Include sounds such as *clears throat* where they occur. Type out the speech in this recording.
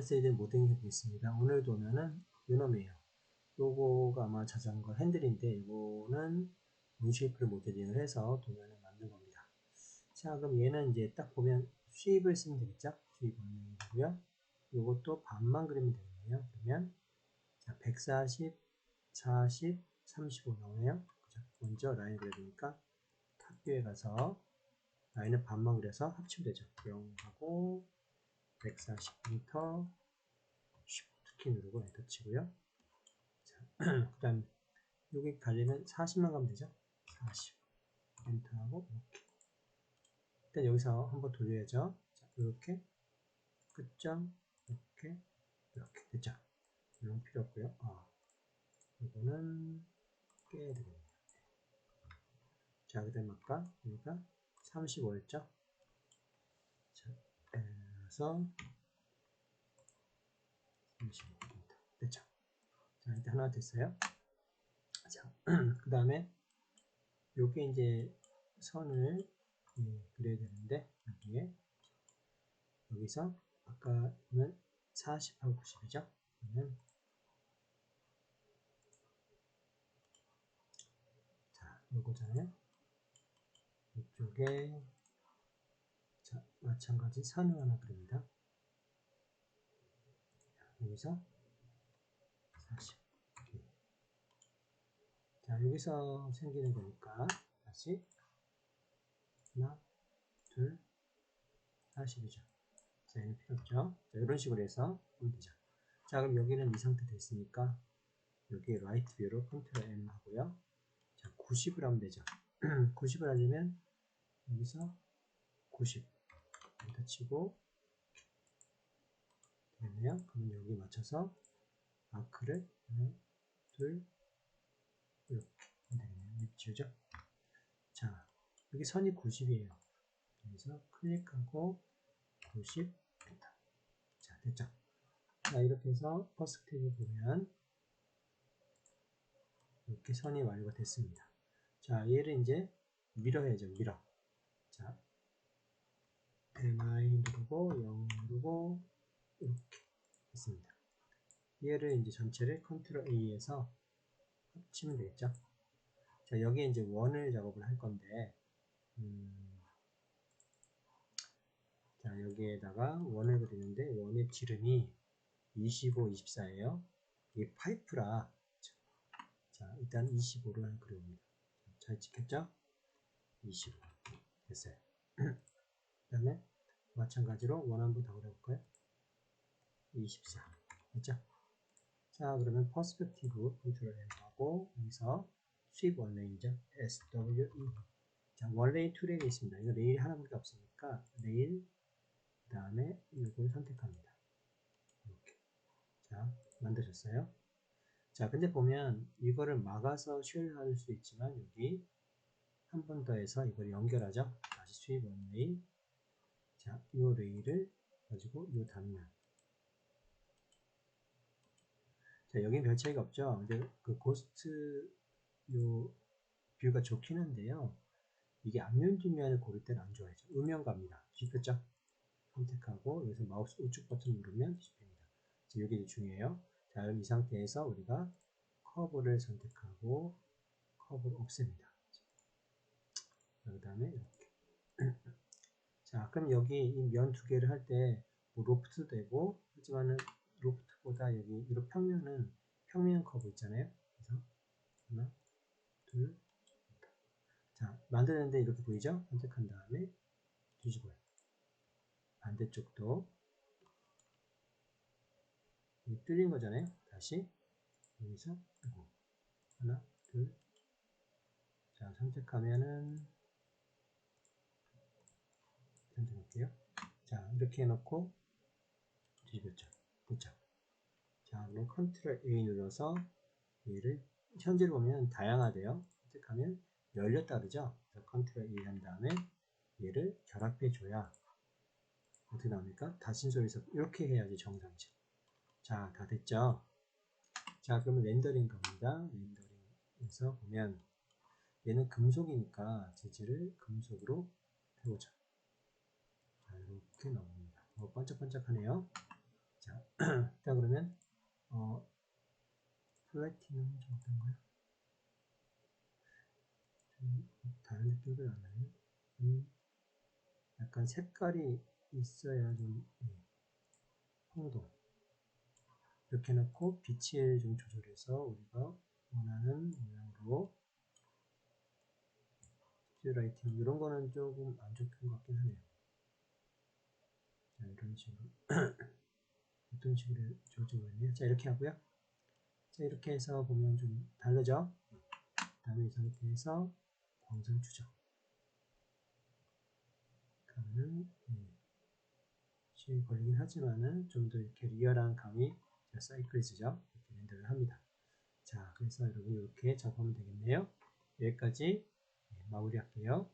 에드 모델링 해보겠습니다. 오늘 도면은 요놈이에요. 요거가 아마 자전거 핸들인데 이거는 문쉐이프를 모델링을 해서 도면을 만든 겁니다. 자 그럼 얘는 이제 딱 보면 수입을 쓰면 되겠죠? 수입 원명이고요. 요것도 반만 그리면 되겠네요. 그러면 자 140, 40, 35 나오네요. 그죠? 먼저 라인 그려야 되니까 탑뷰에 가서 라인을 반만 그려서 합치면 되죠. 0하고 140m 15키 누르고 엔터 치고요. 자, 그 다음 여기 가려면 40만 가면 되죠. 40 엔터하고 이렇게 일단 여기서 한번 돌려야죠. 자, 이렇게 끝점 이렇게 이렇게 됐죠. 이런 필요 없고요. 아, 이거는 깨야 되겠네요. 자, 그 다음 아까 여기가 35였죠. 자, 그래서 35입니다. 됐죠. 자, 일단 하나 됐어요. 자, *clears throat* 그 다음에 요게 이제 선을 예, 그려야 되는데 여기에 여기서 아까 보면 40하고 90이죠. 그러면 자, 요거잖아요. 이쪽에 자, 마찬가지 선을 하나 그립니다. 여기서 40. 자, 여기서 생기는 거니까 다시 하나, 둘, 40이죠. 자, 얘는 필요 없죠. 자, 이런 식으로 해서 하면 되죠. 자, 그럼 여기는 이 상태 됐으니까 여기 라이트 뷰로 컨트롤 M 하고요. 자, 90을 하면 되죠. *clears throat* 90을 하려면 여기서 90 엔터 치고 되네요. 그럼 여기 맞춰서 아크를 하나, 둘, 이렇게 하면 되겠네요. 지우죠? 자, 여기 선이 90이에요. 그래서 클릭하고 90 엔터. 자, 됐죠? 자, 이렇게 해서 퍼스펙티브 보면 이렇게 선이 완료가 됐습니다. 자, 얘를 이제 밀어야죠. 밀어. 자, MI 누르고 0 누르고 이렇게 했습니다. 얘를 이제 전체를 컨트롤 A에서 합치면 되겠죠. 자, 여기에 이제 원을 작업을 할 건데, 음, 자, 여기에다가 원을 그리는데, 원의 지름이 25, 24예요. 이게 파이프라, 자, 일단 25를 그려봅니다. 잘 찍혔죠? 25. 됐어요. *clears throat* 그 다음에 마찬가지로 원 한번 더 그려볼까요? 24. 됐죠? 자, 그러면 퍼스펙티브 컨트롤 M 하고, 여기서 스윕 원레인이죠. SWE. 자, 원레인 투 레일이 있습니다. 이거 레일이 하나밖에 없으니까, 레일, 그 다음에 이걸 선택합니다. 이렇게. 자, 만드셨어요? 자, 근데 보면 이거를 막아서 쉘할 수 있지만, 여기 한 번 더 해서 이걸 연결하죠. 다시 스윕 원레인. 자, 이 레일을 가지고 이 단면. 자, 여긴 별 차이가 없죠. 근데 그 고스트 요 뷰가 좋긴 한데요. 이게 앞면 뒷면을 고를 때는 안 좋아요. 음영 갑니다. 뒤폈죠? 선택하고 여기서 마우스 우측 버튼 누르면 뒤집힙니다. 여기 중요해요. 자, 그럼 이 상태에서 우리가 커브를 선택하고 커브를 없앱니다. 그 다음에. 자, 그럼 여기 이 면 두 개를 할 때 뭐 로프트 되고 하지만은 로프트보다 여기 이런 평면은 평면 커브 있잖아요. 그래서 하나, 둘, 자 만드는데 이렇게 보이죠? 선택한 다음에 뒤집어요. 반대쪽도 뚫린 거잖아요. 다시 여기서 하나, 둘, 자 선택하면은 선택 할게요. 자 이렇게 해놓고 뒤집었죠. 됐죠? 자, 그럼 컨트롤 A 눌러서 얘를 현재를 보면 다양하대요. 선택하면 열렸다 그러죠? 그래서 컨트롤 A 한 다음에 얘를 결합해 줘야 어떻게 나옵니까? 닫힌 소리에서 이렇게 해야지 정상치. 자, 다 됐죠? 자, 그러면 렌더링 갑니다. 렌더링에서 보면 얘는 금속이니까 재질을 금속으로 해보자. 자, 이렇게 나옵니다. 어, 반짝반짝하네요. 자, *clears throat* 자 그러면 어 플래티넘 좀 어떤가요? 좀 다른 느낌도 나나요? 음, 약간 색깔이 있어야 좀 예, 홍동 이렇게 놓고 빛을 좀 조절해서 우리가 원하는 모양으로 라이팅 이런 거는 조금 안 좋은 것 같긴 하네요. 자 이런 식으로 *clears throat* 어떤 식으로 조절했네요. 자 이렇게 하고요. 자 이렇게 해서 보면 좀 다르죠? 다음에 이 상태에서 광선 추적 그러면은 예, 시간이 걸리긴 하지만은 좀 더 이렇게 리얼한 감이 사이클리스죠. 이렇게 렌더를 합니다. 자 그래서 여러분 이렇게 작업하면 되겠네요. 여기까지 예, 마무리할게요.